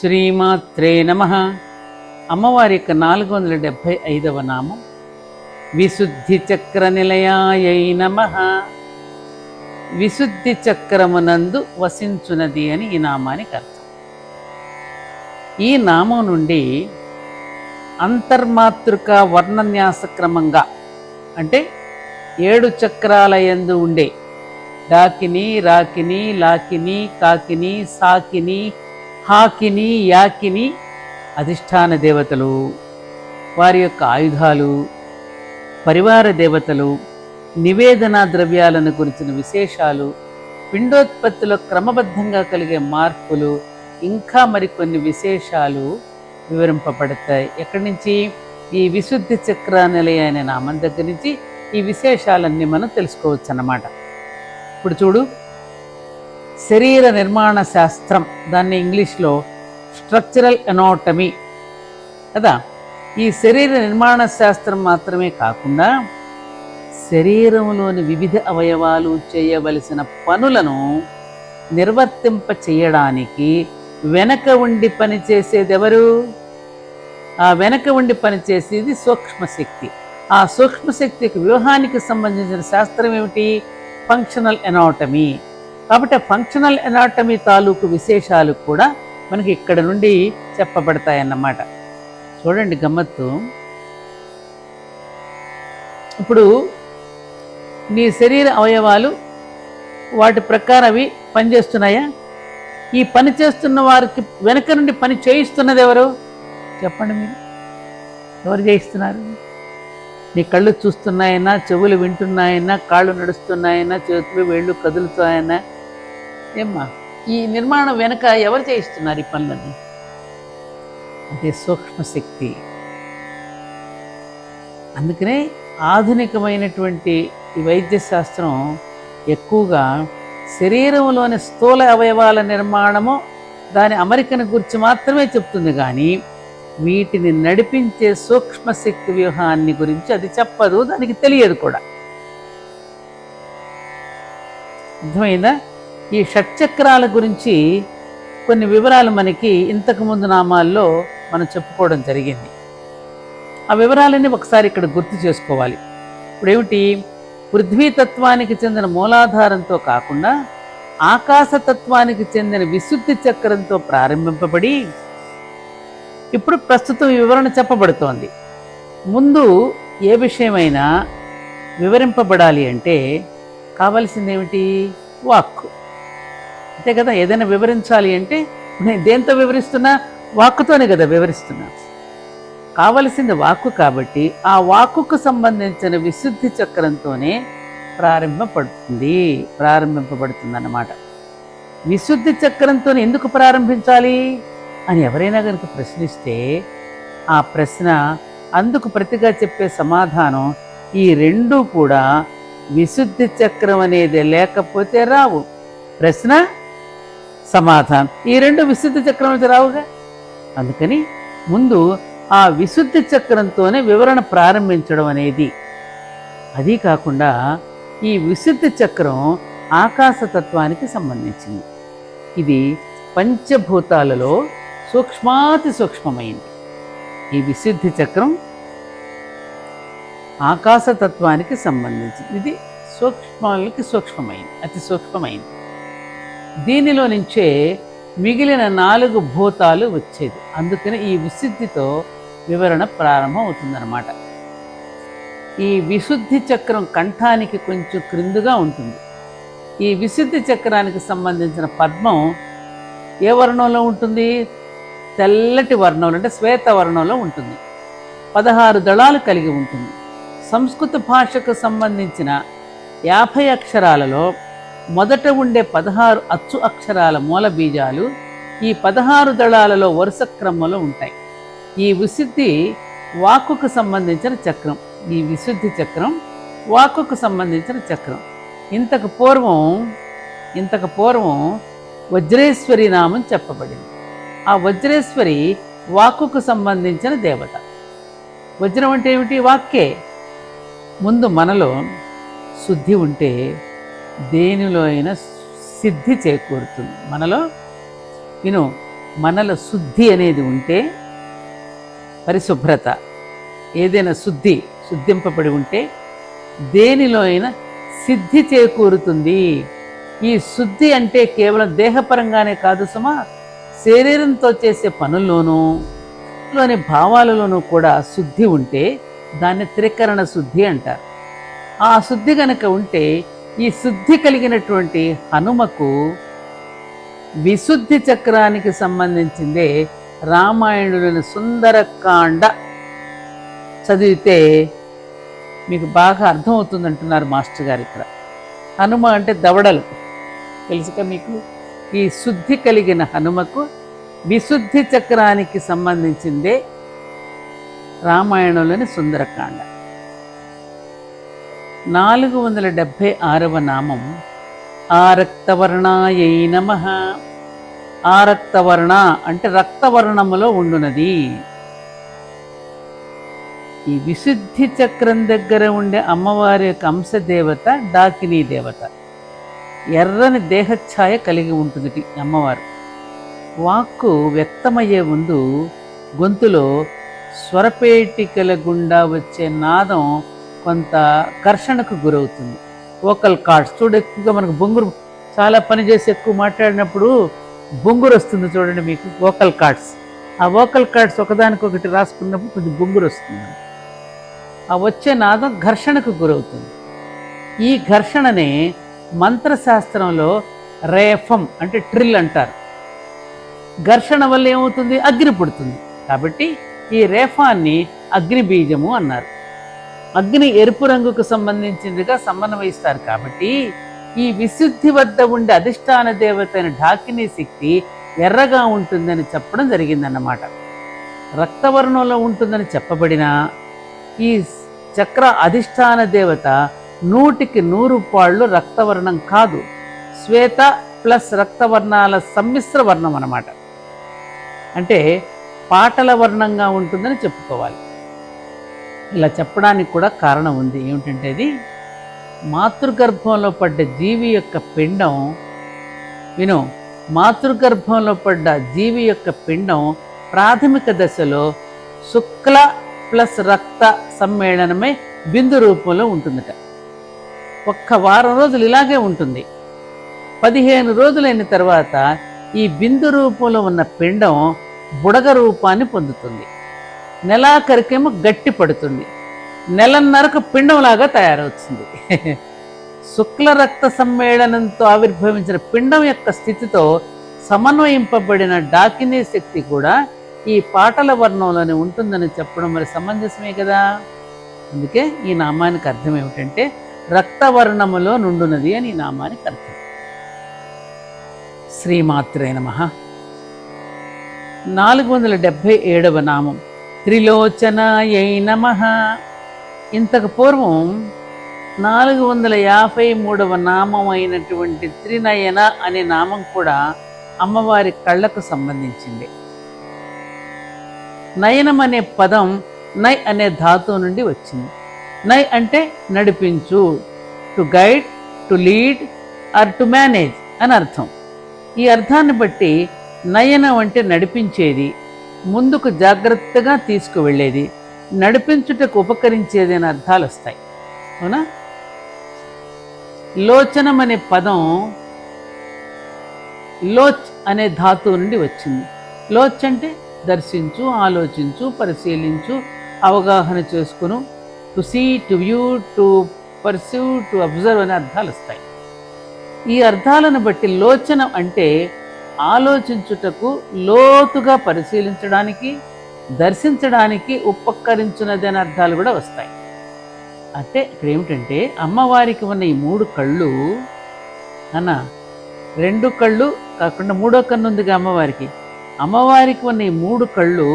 శ్రీమాత్రే నమ. అమ్మవారి యొక్క నాలుగు వందల డెబ్భై ఐదవ నామం. విశుద్ధి చక్ర నిలయాయై నమ. విశుద్ధి చక్రమునందు వసించునది అని ఈ నామానికి అర్థం. ఈ నామం నుండి అంతర్మాతృక వర్ణన్యాస క్రమంగా అంటే ఏడు చక్రాలయందు ఉండే డాకిని రాకిని లాకిని కాకిని సాకిని హాకిని యాకిని అధిష్టాన దేవతలు వారి యొక్క ఆయుధాలు పరివార దేవతలు నివేదన ద్రవ్యాలను గురించిన విశేషాలు పిండోత్పత్తిలో క్రమబద్ధంగా కలిగే మార్పులు ఇంకా మరికొన్ని విశేషాలు వివరింపబడతాయి. ఎక్కడి నుంచి? ఈ విశుద్ధి చక్ర నిలయ అనే నామం దగ్గర నుంచి ఈ విశేషాలన్నీ మనం తెలుసుకోవచ్చు అన్నమాట ఇప్పుడు చూడు. శరీర నిర్మాణ శాస్త్రం దాన్ని ఇంగ్లీష్లో స్ట్రక్చరల్ ఎనాటమీ కదా? ఈ శరీర నిర్మాణ శాస్త్రం మాత్రమే కాకుండా శరీరంలోని వివిధ అవయవాలు చేయవలసిన పనులను నిర్వర్తింప చేయడానికి వెనక ఉండి పనిచేసేది ఎవరు? ఆ వెనక ఉండి పనిచేసేది సూక్ష్మశక్తి ఆ సూక్ష్మశక్తికి వ్యూహానికి సంబంధించిన శాస్త్రం ఏమిటి? ఫంక్షనల్ ఎనాటమీ కాబట్టి ఫంక్షనల్ ఎనాటమీ తాలూకు విశేషాలు కూడా మనకి ఇక్కడ నుండి చెప్పబడతాయన్నమాట. చూడండి గమ్మత్తు. ఇప్పుడు నీ శరీర అవయవాలు వాటి ప్రకారం అవి పనిచేస్తున్నాయా? ఈ పని చేస్తున్న వారికి వెనక నుండి పని చేయిస్తున్నది ఎవరు? చెప్పండి మీరు. ఎవరు చేయిస్తున్నారు? నీ కళ్ళు చూస్తున్నాయన్నా చెవులు వింటున్నాయన్నా కాళ్ళు నడుస్తున్నాయన్నా చేతులు వేళ్ళు కదులుతాయన్నా ఏమ్మా ఈ నిర్మాణం వెనక ఎవరు చేయిస్తున్నారు ఈ పనులని అదే సూక్ష్మశక్తి అందుకనే ఆధునికమైనటువంటి ఈ వైద్య శాస్త్రం ఎక్కువగా శరీరంలోని స్థూల అవయవాల నిర్మాణము దాని అమరికను గురించి మాత్రమే చెప్తుంది కానీ వీటిని నడిపించే సూక్ష్మశక్తి వ్యూహాన్ని గురించి అది చెప్పదు దానికి తెలియదు కూడా. అర్థమైందా? ఈ షట్చక్రాల గురించి కొన్ని వివరాలు మనకి ఇంతకుముందు నామాల్లో మనం చెప్పుకోవడం జరిగింది. ఆ వివరాలన్నీ ఒకసారి ఇక్కడ గుర్తు చేసుకోవాలి. ఇప్పుడు ఏమిటి పృథ్వీతత్వానికి చెందిన మూలాధారంతో కాకుండా ఆకాశతత్వానికి చెందిన విశుద్ధి చక్రంతో ప్రారంభింపబడి ఇప్పుడు ప్రస్తుతం వివరణ చెప్పబడుతోంది. ముందు ఏ విషయమైనా వివరింపబడాలి అంటే కావలసిందేమిటి? వాక్కు. అంతే కదా? ఏదైనా వివరించాలి అంటే నేను దేంతో వివరిస్తున్నా? వాక్కుతోనే కదా వివరిస్తున్నా. కావలసింది వాక్కు కాబట్టి ఆ వాక్కుకు సంబంధించిన విశుద్ధి చక్రంతోనే ప్రారంభపడుతుంది ప్రారంభింపబడుతుంది అన్నమాట విశుద్ధి చక్రంతో ఎందుకు ప్రారంభించాలి? అని ఎవరైనా కనుక ప్రశ్నిస్తే ఆ ప్రశ్న అందుకు ప్రతిగా చెప్పే సమాధానం ఈ రెండు కూడా విశుద్ధి చక్రం అనేది లేకపోతే రావు. ప్రశ్న? సమాధానం. ఈ రెండు విశుద్ధ చక్రం నుంచి రావుగా? అందుకని ముందు ఆ విశుద్ధి చక్రంతోనే వివరణ ప్రారంభించడం అనేది. అది కాకుండా ఈ విశుద్ధి చక్రం ఆకాశతత్వానికి సంబంధించింది. ఇది పంచభూతాలలో సూక్ష్మాతి సూక్ష్మమైంది. ఈ విశుద్ధి చక్రం ఆకాశతత్వానికి సంబంధించింది. ఇది సూక్ష్మాలకి సూక్ష్మమైంది అతి సూక్ష్మమైంది. దీనిలో నుంచే మిగిలిన నాలుగు భూతాలు వచ్చేది. అందుకని ఈ విశుద్ధితో వివరణ ప్రారంభం అవుతుందన్నమాట. ఈ విశుద్ధి చక్రం కంఠానికి కొంచెం క్రిందుగా ఉంటుంది. ఈ విశుద్ధి చక్రానికి సంబంధించిన పద్మం ఏ వర్ణంలో ఉంటుంది? తెల్లటి వర్ణంలో అంటే శ్వేత వర్ణంలో ఉంటుంది. పదహారు దళాలు కలిగి ఉంటుంది. సంస్కృత భాషకు సంబంధించిన యాభై అక్షరాలలో మొదట ఉండే పదహారు అచ్చు అక్షరాల మూల బీజాలు ఈ పదహారు దళాలలో వరుస క్రమంలో ఉంటాయి. ఈ విశుద్ధి వాక్కుకు సంబంధించిన చక్రం. ఈ విశుద్ధి చక్రం వాక్కుకు సంబంధించిన చక్రం. ఇంతకు పూర్వం ఇంతకు పూర్వం వజ్రేశ్వరి నామం చెప్పబడింది. ఆ వజ్రేశ్వరి వాక్కుకు సంబంధించిన దేవత. వజ్రం అంటే ఏమిటి? వాక్కే. ముందు మనలో శుద్ధి ఉంటే దేనిలో అయినా సిద్ధి చేకూరుతుంది. మనలో విను మనలో శుద్ధి అనేది ఉంటే పరిశుభ్రత ఏదైనా శుద్ధి శుద్ధింపబడి ఉంటే దేనిలో అయినా సిద్ధి చేకూరుతుంది. ఈ శుద్ధి అంటే కేవలం దేహపరంగానే కాదు సుమా శరీరంతో చేసే పనుల్లోనూ లోని భావాలలోనూ కూడా శుద్ధి ఉంటే దాన్ని త్రికరణ శుద్ధి అంటారు. ఆ శుద్ధి కనుక ఉంటే ఈ శుద్ధి కలిగినటువంటి హనుమకు విశుద్ధి చక్రానికి సంబంధించిందే రామాయణులోని సుందరకాండ చదివితే మీకు బాగా అర్థమవుతుంది అంటున్నారు మాస్టర్ గారు ఇక్కడ. హనుమ అంటే దవడలు. తెలుసుక మీకు? ఈ శుద్ధి కలిగిన హనుమకు విశుద్ధి చక్రానికి సంబంధించిందే రామాయణంలోని సుందరకాండ. నాలుగు వందల డెబ్భై ఆరవ నామం. ఆరక్తవర్ణాయై నమ. ఆరక్తవర్ణ అంటే రక్తవర్ణములో ఉండునది. ఈ విశుద్ధి చక్రం దగ్గర ఉండే అమ్మవారి యొక్క అంశదేవత డాకినీ దేవత. ఎర్రని దేహఛాయ కలిగి ఉంటుంది అమ్మవారు. వాక్కు వ్యక్తమయ్యే ముందు గొంతులో స్వరపేటికల గుండా వచ్చే నాదం కొంత ఘర్షణకు గురవుతుంది. వోకల్ కార్డ్స్ చూడు ఎక్కువగా మనకు బొంగురు చాలా పని చేసి ఎక్కువ మాట్లాడినప్పుడు బొంగురు వస్తుంది చూడండి మీకు వోకల్ కార్డ్స్ ఆ వోకల్ కార్డ్స్ ఒకదానికొకటి రాసుకున్నప్పుడు కొంచెం బొంగురు వస్తుంది. ఆ వచ్చే నాదం ఘర్షణకు గురవుతుంది. ఈ ఘర్షణనే మంత్రశాస్త్రంలో రేఫం అంటే ట్రిల్ అంటారు. ఘర్షణ వల్ల ఏమవుతుంది? అగ్ని పుడుతుంది. కాబట్టి ఈ రేఫాన్ని అగ్నిబీజము అన్నారు. అగ్ని ఎరుపు రంగుకు సంబంధించిందిగా సమన్వయిస్తారు. కాబట్టి ఈ విశుద్ధి వద్ద ఉండే అధిష్టాన దేవత అయిన ఢాకిని శక్తి ఎర్రగా ఉంటుందని చెప్పడం జరిగిందన్నమాట. రక్తవర్ణంలో ఉంటుందని చెప్పబడిన ఈ చక్ర అధిష్టాన దేవత నూటికి నూరు పాళ్ళు రక్తవర్ణం కాదు. శ్వేత ప్లస్ రక్తవర్ణాల సమ్మిశ్ర వర్ణం అన్నమాట. అంటే పాటల వర్ణంగా ఉంటుందని చెప్పుకోవాలి. ఇలా చెప్పడానికి కూడా కారణం ఉంది. ఏమిటంటే అది మాతృగర్భంలో పడ్డ జీవి యొక్క పిండం విను మాతృగర్భంలో పడ్డ జీవి యొక్క పిండం ప్రాథమిక దశలో శుక్ల ప్లస్ రక్త సమ్మేళనమే బిందు రూపంలో ఉంటుందట. ఒక్క వారం రోజులు ఇలాగే ఉంటుంది. పదిహేను రోజులైన తర్వాత ఈ బిందు రూపంలో ఉన్న పిండం బుడగ రూపాన్ని పొందుతుంది. నెలాఖరికేమో గట్టి పడుతుంది. నెలన్నరకు పిండంలాగా తయారవుతుంది. శుక్ల రక్త సమ్మేళనంతో ఆవిర్భవించిన పిండం యొక్క స్థితితో సమన్వయింపబడిన డాకినీ శక్తి కూడా ఈ పాటల వర్ణంలోనే ఉంటుందని చెప్పడం మరి సమంజసమే కదా? అందుకే ఈ నామానికి అర్థం ఏమిటంటే రక్తవర్ణములో నుండునది అని ఈ నామానికి అర్థం. శ్రీమాత్రే నమ. నాలుగు వందల డెబ్భై ఏడవ నామం. త్రిలోచనాయై నమ. ఇంతకు పూర్వం నాలుగు వందల యాభై మూడవ నామం అయినటువంటి త్రినయన అనే నామం కూడా అమ్మవారి కళ్ళకు సంబంధించింది. నయనం అనే పదం నై అనే ధాతువు నుండి వచ్చింది. నై అంటే నడిపించు to guide to lead or to manage అని అర్థం. ఈ అర్థాన్ని బట్టి నయనం అంటే నడిపించేది ముందుకు జాగ్రత్తగా తీసుకువెళ్ళేది నడిపించుటకు ఉపకరించేది అని అర్థాలు వస్తాయి అవునా? లోచనం అనే పదం లోచ్ అనే ధాతువు నుండి వచ్చింది. లోచ్ అంటే దర్శించు ఆలోచించు పరిశీలించు అవగాహన చేసుకును to see to view to perceive to observe అనే అర్థాలు వస్తాయి ఈ అర్థాలను బట్టి లోచనం అంటే ఆలోచించుటకు లోతుగా పరిశీలించడానికి దర్శించడానికి ఉపకరించినది అనే అర్థాలు కూడా వస్తాయి. అంటే ఇక్కడ ఏమిటంటే అమ్మవారికి ఉన్న ఈ మూడు కళ్ళు అన్న రెండు కళ్ళు కాకుండా మూడో కన్ను ఉందిగా అమ్మవారికి. అమ్మవారికి ఉన్న ఈ మూడు కళ్ళు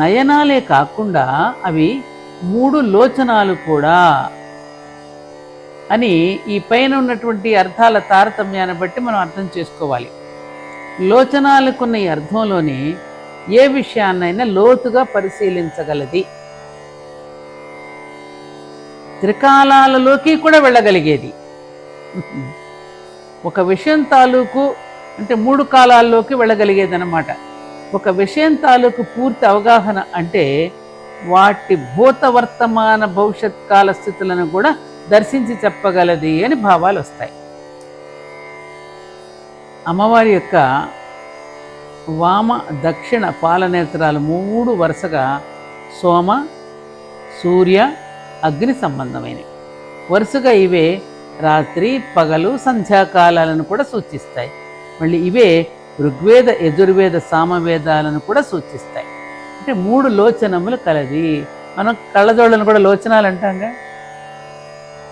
నయనాలే కాకుండా అవి మూడు లోచనాలు కూడా అని ఈ పైన ఉన్నటువంటి అర్థాల తారతమ్యాన్ని బట్టి మనం అర్థం చేసుకోవాలి. లోచనాలకున్న ఈ అర్థంలోనే ఏ విషయాన్నైనా లోతుగా పరిశీలించగలది. త్రికాలాలలోకి కూడా వెళ్ళగలిగేది. ఒక విషయం తాలూకు అంటే మూడు కాలాల్లోకి వెళ్ళగలిగేది అనమాట ఒక విషయం తాలూకు పూర్తి అవగాహన అంటే వాటి భూత వర్తమాన భవిష్యత్ కాల స్థితులను కూడా దర్శించి చెప్పగలది అని భావాలు వస్తాయి అమ్మవారి యొక్క వామ దక్షిణ పాలనేత్రాలు మూడు వరుసగా సోమ సూర్య అగ్ని సంబంధమైనవి. వరుసగా ఇవే రాత్రి పగలు సంధ్యాకాలాలను కూడా సూచిస్తాయి. మళ్ళీ ఇవే ఋగ్వేద యజుర్వేద సామవేదాలను కూడా సూచిస్తాయి. అంటే మూడు లోచనములు కలది. మనం కళ్ళజోళ్ళను కూడా లోచనాలు అంటాంగా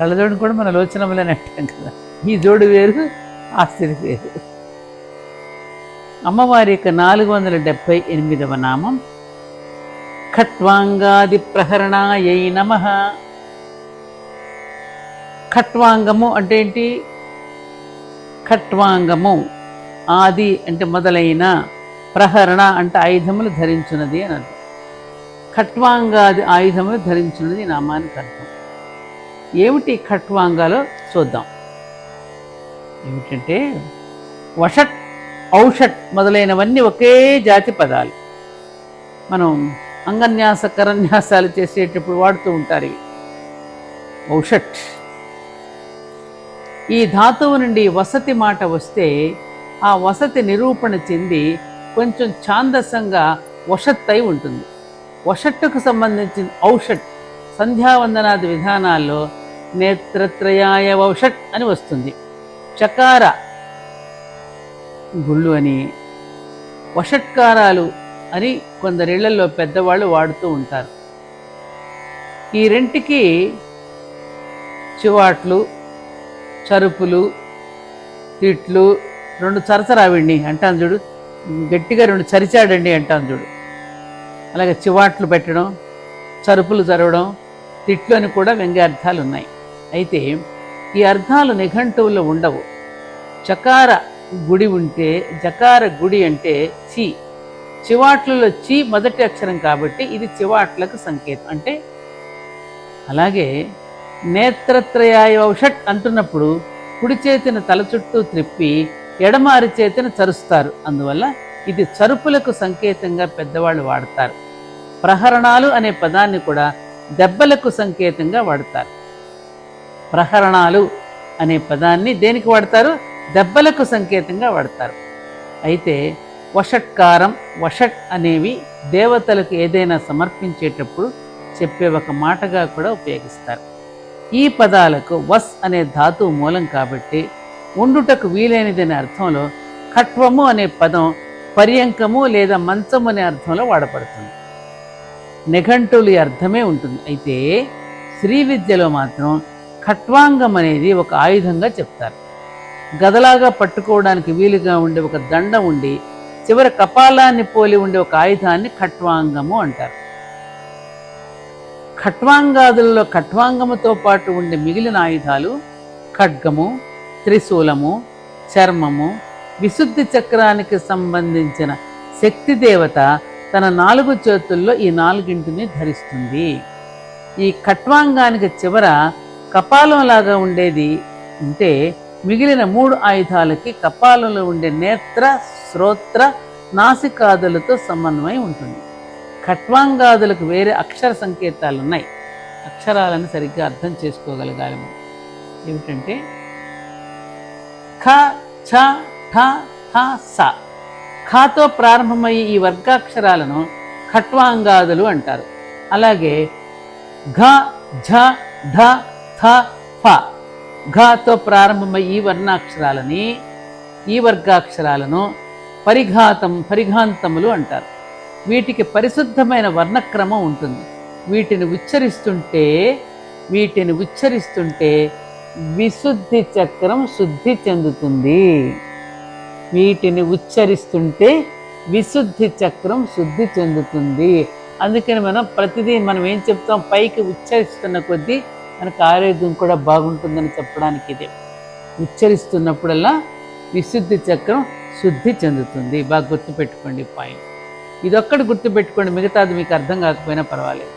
కళ్ళజోడిని కూడా మన లోచనములని అంటాం కదా? ఈ జోడు వేరు ఆ వేరు. అమ్మవారి యొక్క నాలుగు వందల డెబ్భై ఎనిమిదవ నామం. ఖట్వాంగాది ప్రహరణాయై నమ. ఖట్వాంగము అంటే ఏంటి? ఖట్వాంగము ఆది అంటే మొదలైన ప్రహరణ అంటే ఆయుధములు ధరించున్నది అని అర్థం. ఖట్వాంగాది ఆయుధములు ధరించున్నది ఈ నామానికి అర్థం. ఏమిటి ఖట్వాంగాలో చూద్దాం. ఏమిటంటే వషట్ ఔషట్ మొదలైనవన్నీ ఒకే జాతి పదాలు. మనం అంగన్యాస కరన్యాసాలు చేసేటప్పుడు వాడుతూ ఉంటారు ఇవి. ఔషట్ ఈ ధాతువు నుండి వసతి మాట వస్తే ఆ వసతి నిరూపణ చెంది కొంచెం ఛాందసంగా వషత్తై ఉంటుంది. వషట్టుకు సంబంధించిన ఔషట్ సంధ్యావందనాది విధానాల్లో నేత్రత్రయాయ ఔషట్ అని వస్తుంది. చకార గుళ్ళు అని వషట్కారాలు అని కొందరిళ్ళలో పెద్దవాళ్ళు వాడుతూ ఉంటారు. ఈ రెంటికి చివాట్లు చరుపులు తిట్లు రెండు చరచరావిండి అంటాను చూడు. గట్టిగా రెండు చరిచాడండి అంటాను చూడు. అలాగే చివాట్లు పెట్టడం చరుపులు జరగడం తిట్లు అని కూడా వ్యంగ్యార్థాలు ఉన్నాయి. అయితే ఈ అర్థాలు నిఘంటువులో ఉండవు. చకార గుడి ఉంటే జకార గుడి అంటే చి. చివాట్లలో చి మొదటి అక్షరం కాబట్టి ఇది చివాట్లకు సంకేతం. అంటే అలాగే నేత్రత్రయాయ షట్ అంటున్నప్పుడు కుడి చేతిని తల చుట్టూ త్రిప్పి ఎడమారి చేతిని చరుస్తారు. అందువల్ల ఇది చరుపులకు సంకేతంగా పెద్దవాళ్ళు వాడతారు. ప్రహరణాలు అనే పదాన్ని కూడా దెబ్బలకు సంకేతంగా వాడతారు. ప్రహరణాలు అనే పదాన్ని దేనికి వాడతారు? దెబ్బలకు సంకేతంగా వాడతారు. అయితే వషట్కారం వషట్ అనేవి దేవతలకు ఏదైనా సమర్పించేటప్పుడు చెప్పే ఒక మాటగా కూడా ఉపయోగిస్తారు. ఈ పదాలకు వస్ అనే ధాతువు మూలం కాబట్టి ఉండుటకు వీలైనదనే అర్థంలో ఖట్వము అనే పదం పర్యంకము లేదా మంచము అనే అర్థంలో వాడబడుతుంది. నిఘంటువులు అర్థమే ఉంటుంది. అయితే శ్రీ విద్యలో మాత్రం ఖట్వాంగం అనేది ఒక ఆయుధంగా చెప్తారు. గదలాగా పట్టుకోవడానికి వీలుగా ఉండే ఒక దండ ఉండి చివరి కపాలాన్ని పోలి ఉండే ఒక ఆయుధాన్ని ఖట్వాంగము అంటారు. ఖట్వాంగాదులలో ఖట్వాంగముతో పాటు ఉండే మిగిలిన ఆయుధాలు ఖడ్గము త్రిశూలము చర్మము విశుద్ధి చక్రానికి సంబంధించిన శక్తి దేవత తన నాలుగు చేతుల్లో ఈ నాలుగింటిని ధరిస్తుంది. ఈ ఖట్వాంగానికి చివర కపాలంలాగా ఉండేది ఉంటే మిగిలిన మూడు ఆయుధాలకి కపాలలో ఉండే నేత్ర శ్రోత్ర నాసికాదులతో సమన్వయం ఉంటుంది. ఖట్వాంగాదులకు వేరే అక్షర సంకేతాలు ఉన్నాయి అక్షరాలను సరిగ్గా అర్థం చేసుకోగలగాలి మనం. ఏమిటంటే ఖ ఛ ఠ థ స. ఖాతో ప్రారంభమయ్యే ఈ వర్గాక్షరాలను ఖట్వాంగాదులు అంటారు. అలాగే ఘ ఝ ఢ థ ఫ. ఘాతో ప్రారంభమై ఈ వర్ణాక్షరాలని ఈ వర్గాక్షరాలను పరిఘాతం పరిఘాంతములు అంటారు. వీటికి పరిశుద్ధమైన వర్ణక్రమం ఉంటుంది. వీటిని ఉచ్చరిస్తుంటే వీటిని ఉచ్చరిస్తుంటే విశుద్ధి చక్రం శుద్ధి చెందుతుంది. వీటిని ఉచ్చరిస్తుంటే విశుద్ధి చక్రం శుద్ధి చెందుతుంది. అందుకని మనం ప్రతిదీ మనం ఏం చెప్తాం? పైకి ఉచ్చరిస్తున్న కొద్దీ మనకు ఆరోగ్యం కూడా బాగుంటుందని చెప్పడానికి ఇదే. ఉచ్చరిస్తున్నప్పుడల్లా విశుద్ధి చక్రం శుద్ధి చెందుతుంది. బాగా గుర్తుపెట్టుకోండి పాయింట్. ఇదొక్కటి గుర్తుపెట్టుకోండి మిగతాది మీకు అర్థం కాకపోయినా పర్వాలేదు.